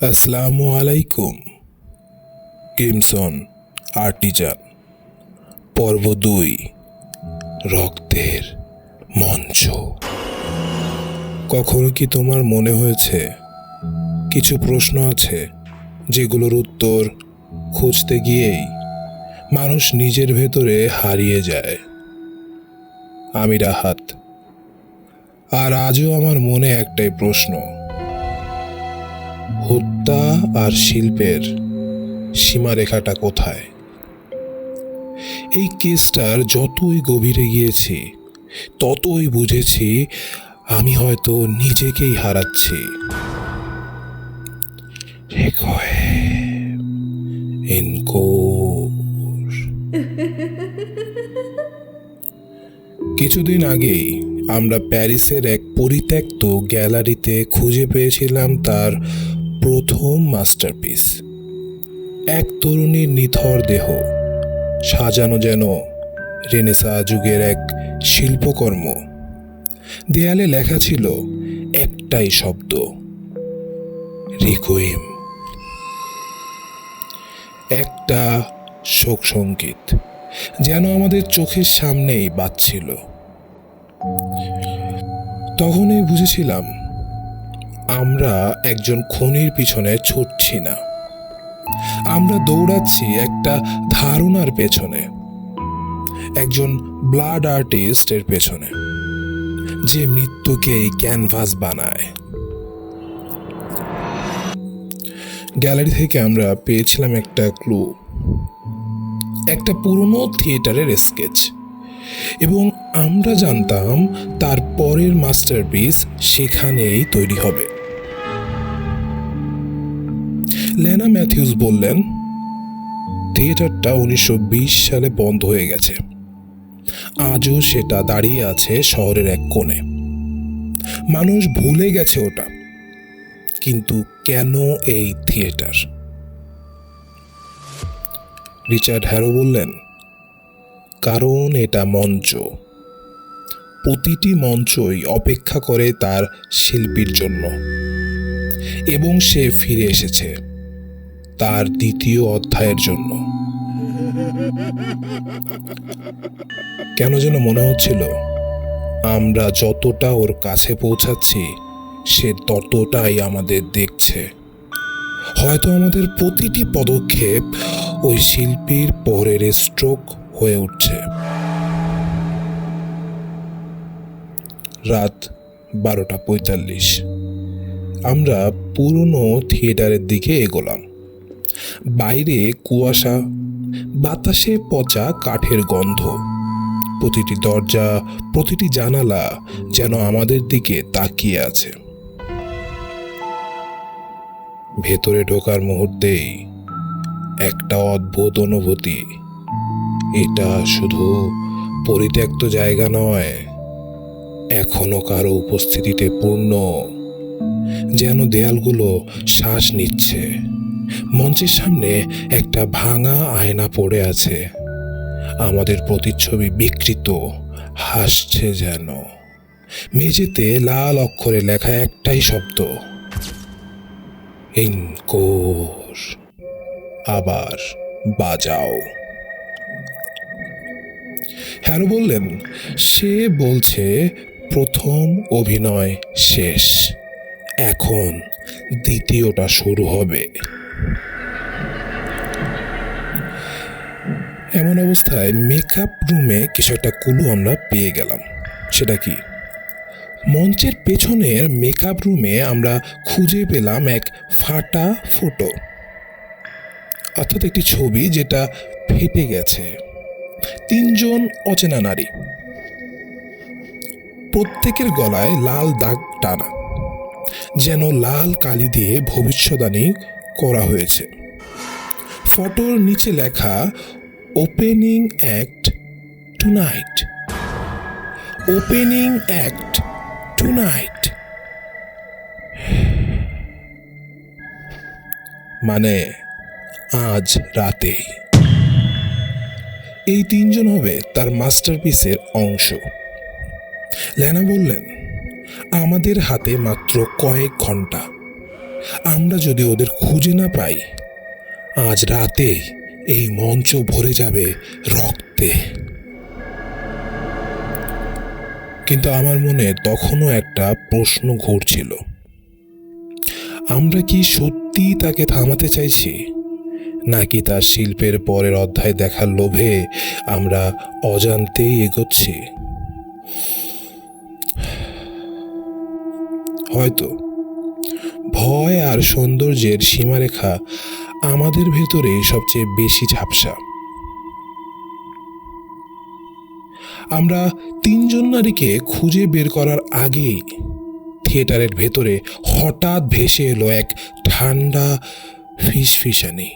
আসসালামু আলাইকুম। কিমসন আর্টিজান পর্ব দুই, রক্তের মঞ্চ। কখনো কি তোমার মনে হয়েছে কিছু প্রশ্ন আছে যেগুলোর উত্তর খুঁজতে গিয়েই মানুষ নিজের ভেতরে হারিয়ে যায়? আমি রাহাত। আর আজও আমার মনে একটাই প্রশ্ন। হত্যা আর শিল্পের সীমারেখাটা কোথায়? এই কেসটার যতই গভীরে গিয়েছি, ততই বুঝেছি আমি হয়তো নিজেকেই হারাচ্ছি। কিছুদিন আগেই আমরা প্যারিসের এক পরিত্যক্ত গ্যালারিতে খুঁজে পেয়েছিলাম তার প্রথম মাস্টারপিস। এক তরুণীর নিথর দেহ, সাজানো যেন রেনেসা যুগের এক শিল্পকর্ম। দেয়ালে লেখা ছিল একটাই শব্দ, রিকোয়েম। একটা শোক সংগীত যেন আমাদের চোখের সামনেই বাজছিল। তখনই বুঝেছিলাম আমরা একজন খনির পিছনে ছুটছি না। আমরা দৌড়াচ্ছি একটা ধারণার পেছনে। একজন ব্লাড আর্টিস্টের পেছনে, যে মৃত্যুকে ক্যানভাস বানায়। গ্যালারি থেকে আমরা পেয়েছিলাম একটা ক্লু, একটা পুরনো থিয়েটারের স্কেচ। এবং আমরা জানতাম তার পরের মাস্টারপিস সেখানেই তৈরি হবে। লেনা ম্যাথিউস বললেন, থিয়েটারটা উনিশশো বিশ সালে বন্ধ হয়ে গেছে। আজও সেটা দাঁড়িয়ে আছে শহরের এক কোণে। মানুষ ভুলে গেছে ওটা। কিন্তু কেন এই থিয়েটার? রিচার্ড হ্যারো বললেন, কারণ এটা মঞ্চ। প্রতিটি মঞ্চই অপেক্ষা করে তার শিল্পীর জন্য। এবং সে ফিরে এসেছে। তার দ্বিতীয় অধ্যায়ের জন্য। কেন যেন মনে হচ্ছিল, আমরা যতটা ওর কাছে পৌঁছাচ্ছি, সে ততটাই আমাদের দেখছে। হয়তো আমাদের প্রতিটি পদক্ষেপ ওই শিল্পীর পরের স্ট্রোক হয়ে উঠছে। রাত বারোটা পঁয়তাল্লিশ। আমরা পুরনো থিয়েটারের দিকে এগোলাম। বাইরে কুয়াশা, বাতাসে পচা কাঠের গন্ধ। প্রতিটি দরজা, প্রতিটি জানালা যেন আমাদের দিকে তাকিয়ে আছে। ভেতরে ঢোকার মুহূর্তেই একটা অদ্ভুত অনুভূতি। এটা শুধু পরিত্যক্ত জায়গা নয়, এখনও কারও উপস্থিতিতে পূর্ণ। যেন দেয়ালগুলো শ্বাস নিচ্ছে। মঞ্চের সামনে একটা ভাঙা আয়না পড়ে আছে। আমাদের প্রতিচ্ছবি বিকৃত, হাসছে যেন। মেঝেতে লাল অক্ষরে লেখা একটাই শব্দ। ইনকোর আবার বাজাও। হ্যারো বললেন, সে বলছে প্রথম অভিনয় শেষ। এখন দ্বিতীয়টা শুরু হবে। এমন অবস্থায় মেকআপ রুমে কিছু একটা কুলু আমরা পেয়ে গেলাম। সেটা কি? মঞ্চের পেছনের মেকআপ রুমে আমরা খুঁজে পেলাম এক ফাটা ফটো অর্থাৎ একটি ছবি যেটা ফেটে গেছে। তিনজন অচেনা নারী। প্রত্যেকের গলায় লাল দাগ টানা। যেন লাল কালি দিয়ে ভবিষ্যদানী করা হয়েছে। ফটোর নিচে লেখা opening act tonight. Opening act tonight. মানে আজ রাতেই। এই তিনজন হবে তার মাস্টারপিসের অংশ। লেনা বললেন, আমাদের হাতে মাত্র কয়েক ঘণ্টা। আমরা যদি ওদের খুঁজে না পাই, আজ রাতে এই মঞ্চ ভরে যাবে রক্তে। কিন্তু আমার মনে তখনও একটা প্রশ্ন ঘুরছিল। আমরা কি সত্যি তাকে থামাতে চাইছি? নাকি তার শিল্পের পরের অধ্যায় দেখার লোভে আমরা অজান্তেই এগোচ্ছি? হয়তো। ভয় আর সৌন্দর্যের সীমারেখা আমাদের ভেতরেই সবচেয়ে বেশি ঝাপসা। আমরা তিনজন নারীকে খুঁজে বের করার আগেই থিয়েটারের ভেতরে হঠাৎ ভেসে এলো এক ঠান্ডা ফিসফিসানি।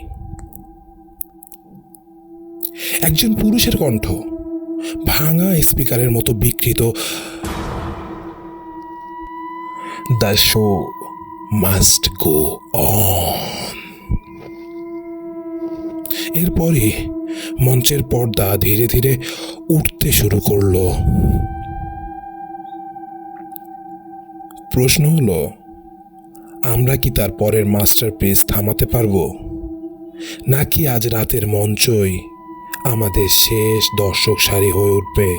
একজন পুরুষের কণ্ঠ, ভাঙা স্পিকারের মতো বিকৃত। The show must go on এরপরে মঞ্চের পর্দা ধীরে ধীরে উঠতে শুরু করল। প্রশ্ন হলো, আমরা কি তার পরের মাস্টারপিস থামাতে পারব? নাকি আজ রাতের মঞ্চই আমাদের শেষ দর্শক সারি হয়ে উঠবে?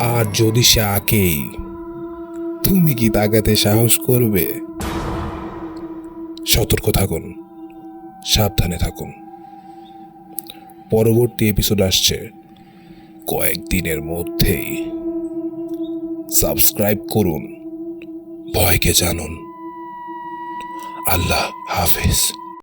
আর যদি সে আঁকেই, তুমি কি তাকাতে সাহস করবে? সতর্ক থাকুন। সাবধানে থাকুন। পরবর্তী এপিসোড আসছে। কয়েকদিনের মধ্যেই সাবস্ক্রাইব করুন। ভয়কে জানুন। আল্লাহ হাফেজ।